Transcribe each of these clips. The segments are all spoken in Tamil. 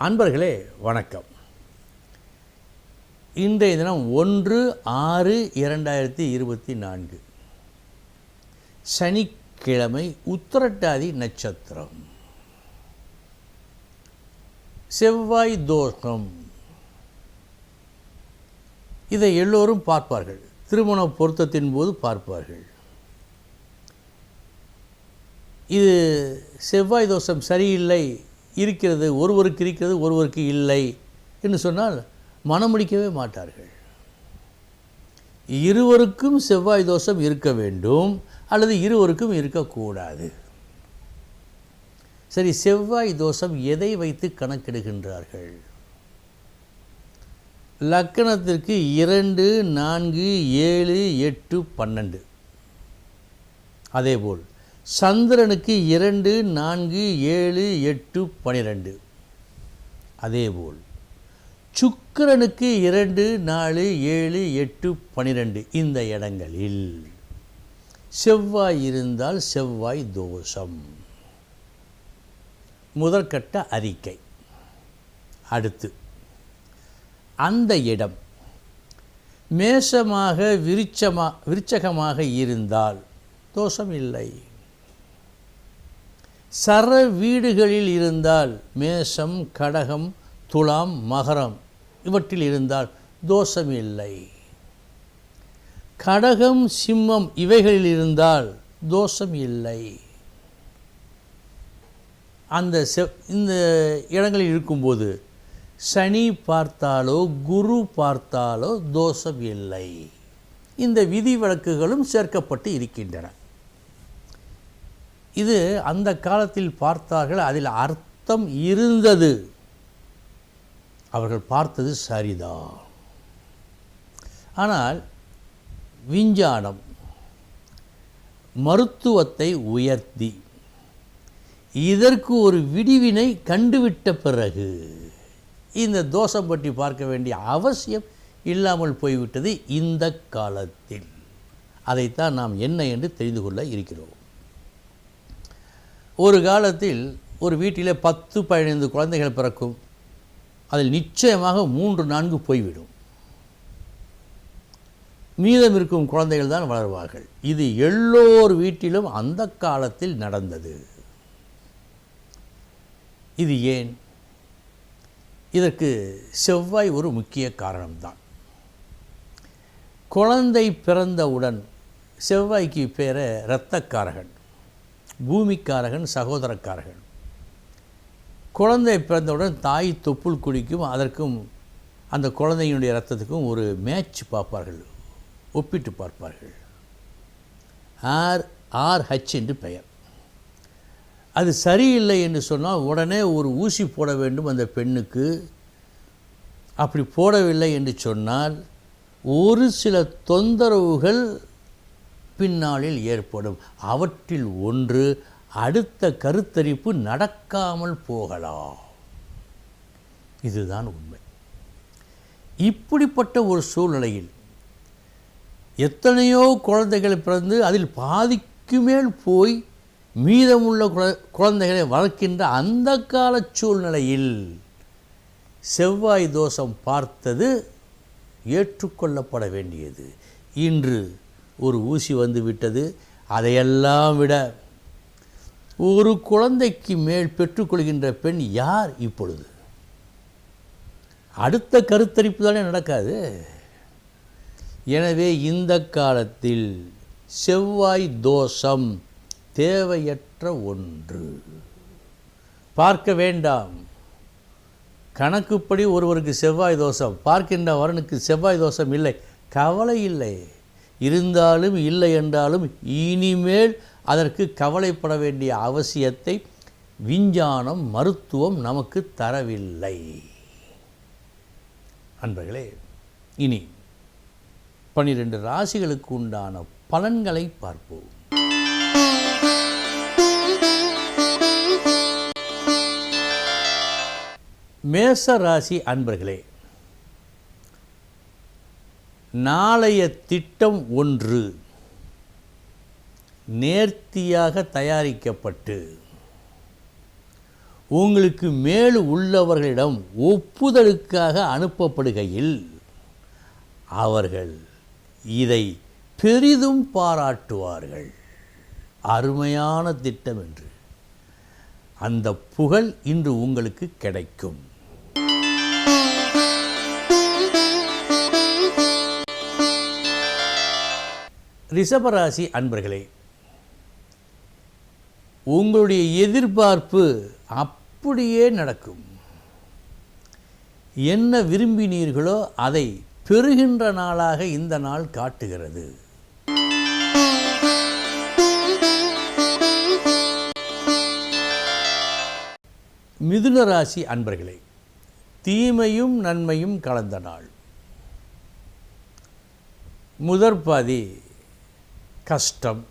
அன்பர்களே வணக்கம். இன்றைய தினம் ஒன்று ஆறு இரண்டாயிரத்தி இருபத்தி நான்கு. சனிக்கிழமை உத்திரட்டாதி நட்சத்திரம். செவ்வாய் தோஷம். இதை எல்லோரும் பார்ப்பார்கள். திருமண பொருத்தத்தின் போது பார்ப்பார்கள். இது செவ்வாய் தோஷம் சரியில்லை இருக்கிறது ஒருவருக்கு இருக்கிறது ஒருவருக்கு இல்லை என்று சொன்னால் மனம் முடிக்கவே மாட்டார்கள். இருவருக்கும் செவ்வாய் தோஷம் இருக்க வேண்டும் அல்லது இருவருக்கும் இருக்கக்கூடாது. சரி செவ்வாய் தோஷம் எதை வைத்து கணக்கெடுகின்றார்கள்? லக்கணத்திற்கு இரண்டு நான்கு ஏழு எட்டு பன்னெண்டு. அதேபோல் சந்திரனுக்கு இரண்டு நான்கு ஏழு எட்டு பனிரெண்டு. அதேபோல் சுக்கரனுக்கு இரண்டு நாலு ஏழு எட்டு பனிரெண்டு இந்த இடங்களில். செவ்வாய் இருந்தால் செவ்வாய் தோஷம். முதற்கட்ட அறிக்கை. அடுத்து அந்த இடம் மேஷமாக விருச்சமாக விருச்சகமாக இருந்தால் தோஷம் இல்லை. சர வீடுகளில் இருந்தால் மேஷம் கடகம் துலாம் மகரம் இவற்றில் இருந்தால் தோஷம் இல்லை கடகம் சிம்மம் இவைகளில் இருந்தால் தோஷம் இல்லை அந்த செ இந்த இடங்களில் இருக்கும்போது சனி பார்த்தாலோ குரு பார்த்தாலோ தோஷம் இல்லை இந்த விதி வழக்குகளும் சேர்க்கப்பட்டு இருக்கின்றன. இது அந்த காலத்தில் பார்த்தார்கள் அதில் அர்த்தம் இருந்தது. அவர்கள் பார்த்தது சரிதான். ஆனால் விஞ்ஞானம் மருத்துவத்தை உயர்த்தி இதற்கு ஒரு விடிவினை கண்டுவிட்ட பிறகு இந்த தோஷம் பற்றி பார்க்க வேண்டிய அவசியம் இல்லாமல் போய்விட்டது இந்த காலத்தில். அதைத்தான் நாம் என்ன என்று தெரிந்து கொள்ள இருக்கிறோம். ஒரு காலத்தில் ஒரு வீட்டிலே பத்து பதினைந்து குழந்தைகள் பிறக்கும். அதில் நிச்சயமாக மூன்று நான்கு போய்விடும். மீதம் இருக்கும் குழந்தைகள் தான் வளர்வார்கள். இது எல்லோர் வீட்டிலும் அந்த காலத்தில் நடந்தது. இது ஏன்? இதற்கு செவ்வாய் ஒரு முக்கிய காரணம்தான். குழந்தை பிறந்தவுடன் செவ்வாய்க்கு பேர இரத்தக்காரகன். பூமிக்காரகன் சகோதரக்காரகன். குழந்தை பிறந்தவுடன் தாய் தொப்புள் குடிக்கும் அதற்கும் அந்த குழந்தையினுடைய ரத்தத்துக்கும் ஒரு மேட்ச் பார்ப்பார்கள் ஒப்பிட்டு பார்ப்பார்கள். ஆர் ஆர் ஹச் என்று பெயர். அது சரியில்லை என்று சொன்னால் உடனே ஒரு ஊசி போட வேண்டும் அந்த பெண்ணுக்கு. அப்படி போடவில்லை என்று சொன்னால் ஒரு சில தொந்தரவுகள் பின்னாளில் ஏற்படும். அவற்றில் ஒன்று அடுத்த கருத்தரிப்பு நடக்காமல் போகலாம். இதுதான் உண்மை. இப்படிப்பட்ட ஒரு சூழ்நிலையில் எத்தனையோ குழந்தைகள் பிறந்து அதில் பாதிக்கு மேல் போய் மீதமுள்ள குழந்தைகளை வளர்க்கின்ற அந்த கால சூழ்நிலையில் செவ்வாய் தோஷம் பார்த்தது ஏற்றுக்கொள்ளப்பட வேண்டியது. இன்று ஒரு ஊசி வந்து விட்டது அதையெல்லாம் விட ஒரு குழந்தைக்கு மேல் பெற்றுக்கொள்கின்ற பெண் யார் இப்பொழுது? அடுத்த கருத்தரிப்பு தானே நடக்காது. எனவே இந்த காலத்தில் செவ்வாய் தோஷம் தேவையற்ற ஒன்று. பார்க்க வேண்டாம். கணக்குப்படி ஒருவருக்கு செவ்வாய் தோஷம் பார்க்கின்ற வரனுக்கு செவ்வாய் தோஷம் இல்லை. கவலை இல்லை. இருந்தாலும் இல்லை என்றாலும் இனிமேல் அதற்கு கவலைப்பட வேண்டிய அவசியத்தை விஞ்ஞானம் மருத்துவம் நமக்கு தரவில்லை. அன்பர்களே இனி பனிரெண்டு ராசிகளுக்கு உண்டான பலன்களை பார்ப்போம். மேச ராசி அன்பர்களே நாளைய திட்டம் ஒன்று நேர்த்தியாக தயாரிக்கப்பட்டு உங்களுக்கு மேல் உள்ளவர்களிடம் ஒப்புதலுக்காக அனுப்பப்படுகையில் அவர்கள் இதை பெரிதும் பாராட்டுவார்கள். அருமையான திட்டம் என்று. அந்த புகழ் இன்று உங்களுக்கு கிடைக்கும். ரிஷபராசி அன்பர்களே உங்களுடைய எதிர்பார்ப்பு அப்படியே நடக்கும். என்ன விரும்பினீர்களோ அதை பெறுகின்ற நாளாக இந்த நாள் காட்டுகிறது. மிதுன ராசி அன்பர்களே தீமையும் நன்மையும் கலந்த நாள். முதற்பாதி கஷ்டம்.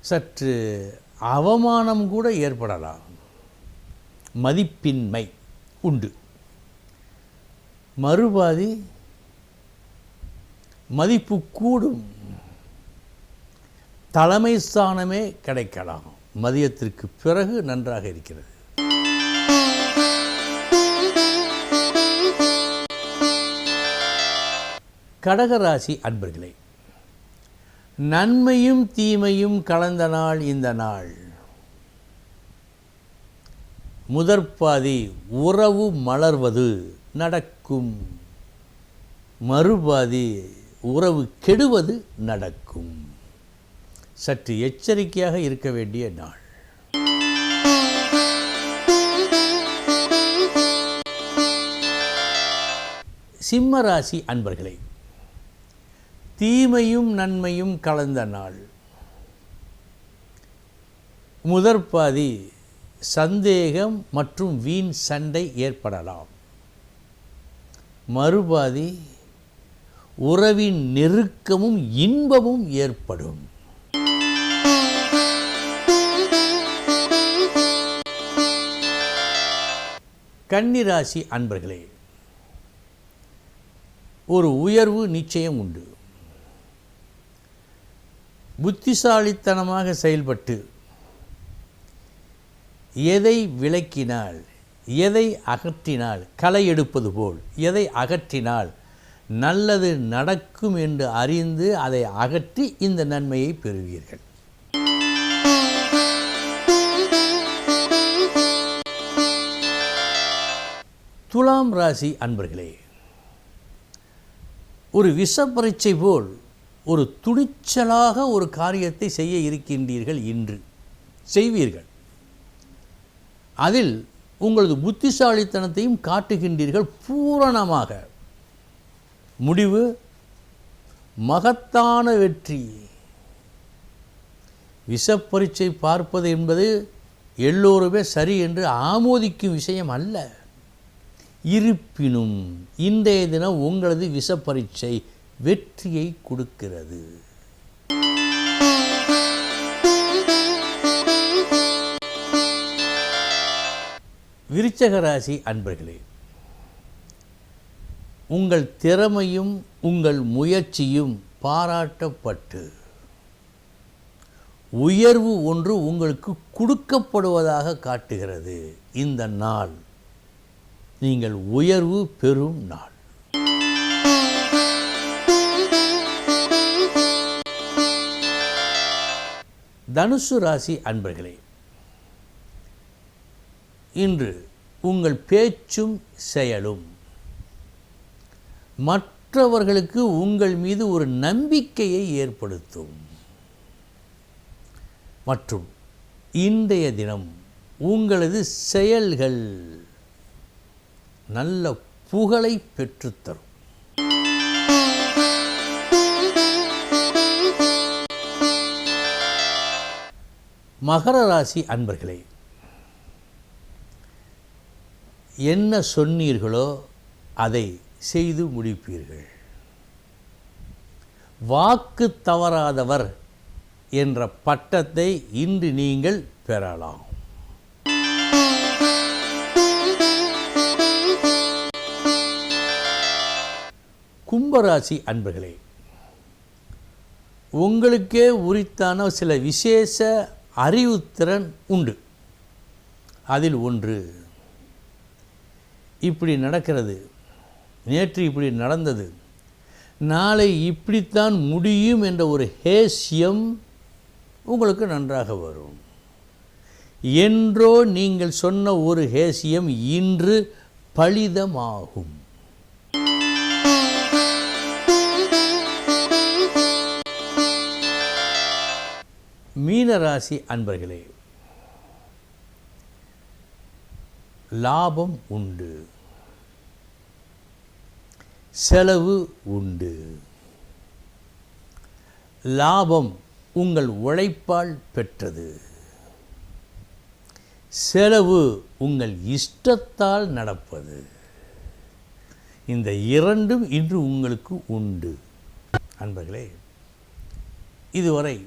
சற்று அவமானம் கூட ஏற்படலாம். மதிப்பின்மை உண்டு. மறுபாதி மதிப்பு கூடும். தலைமை ஸ்தானமே கிடைக்கலாம். மதியத்திற்கு பிறகு நன்றாக இருக்கிறது. கடகராசி அன்பர்களே நன்மையும் தீமையும் கலந்த நாள் இந்த நாள். முதற்பாதி உறவு மலர்வது நடக்கும். மறுபாதி உறவு கெடுவது நடக்கும். சற்று எச்சரிக்கையாக இருக்க வேண்டிய நாள். சிம்மராசி அன்பர்களை அன்பர்களே தீமையும் நன்மையும் கலந்த நாள். முதற்பாதி சந்தேகம் மற்றும் வீண் சண்டை ஏற்படலாம். மறுபாதி உறவின் நெருக்கமும் இன்பமும் ஏற்படும். கன்னிராசி அன்பர்களே ஒரு உயர்வு நிச்சயம் உண்டு. புத்திசாலித்தனமாக செயல்பட்டு எதை விளக்கினால் எதை அகற்றினால் களை எடுப்பது போல் எதை அகற்றினால் நல்லது நடக்கும் என்று அறிந்து அதை அகற்றி இந்த நன்மையை பெறுவீர்கள். துலாம் ராசி அன்பர்களே ஒரு விஷ பரீட்சை போல் ஒரு துணிச்சலாக ஒரு காரியத்தை செய்ய இருக்கின்றீர்கள் இன்று. செய்வீர்கள். அதில் உங்களது புத்திசாலித்தனத்தையும் காட்டுகின்றீர்கள் பூரணமாக. முடிவு மகத்தான வெற்றி. விஷப்பரீட்சை பார்ப்பது என்பது எல்லோருமே சரி என்று ஆமோதிக்கும் விஷயம் அல்ல. இருப்பினும் இன்றைய தினம் உங்களது விஷப்பரீட்சை வெற்றியை கொடுக்கிறது. விருச்சகராசி அன்பர்களே உங்கள் திறமையும் உங்கள் முயற்சியும் பாராட்டப்பட்டு உயர்வு ஒன்று உங்களுக்கு கொடுக்கப்படுவதாக காட்டுகிறது. இந்த நாள் நீங்கள் உயர்வு பெறும் நாள். தனுசு ராசி அன்பர்களே இன்று உங்கள் பேச்சும் செயலும். மற்றவர்களுக்கு உங்கள் மீது ஒரு நம்பிக்கையை ஏற்படுத்தும். மற்றும் இன்றைய தினம் உங்களது செயல்கள் நல்ல புகழை பெற்றுத்தரும். மகர ராசி அன்பர்களே என்ன சொன்னீர்களோ அதை செய்து முடிப்பீர்கள். வாக்கு தவறாதவர் என்ற பட்டத்தை இன்று நீங்கள் பெறலாம். கும்பராசி அன்பர்களே உங்களுக்கே உரித்தான சில விசேஷ அறிவுத்திறன் உண்டு. அதில் ஒன்று இப்படி நடக்கிறது நேற்று இப்படி நடந்தது நாளை இப்படித்தான் முடியும் என்ற ஒரு ஹேசியம் உங்களுக்கு நன்றாக வரும். என்றோ நீங்கள் சொன்ன ஒரு ஹேசியம் இன்று பலிதமாகும். மீனராசி அன்பர்களே லாபம் உண்டு செலவு உண்டு. லாபம் உங்கள் உழைப்பால் பெற்றது. செலவு உங்கள் இஷ்டத்தால் நடப்பது. இந்த இரண்டும் இன்று உங்களுக்கு உண்டு. அன்பர்களே இதுவரை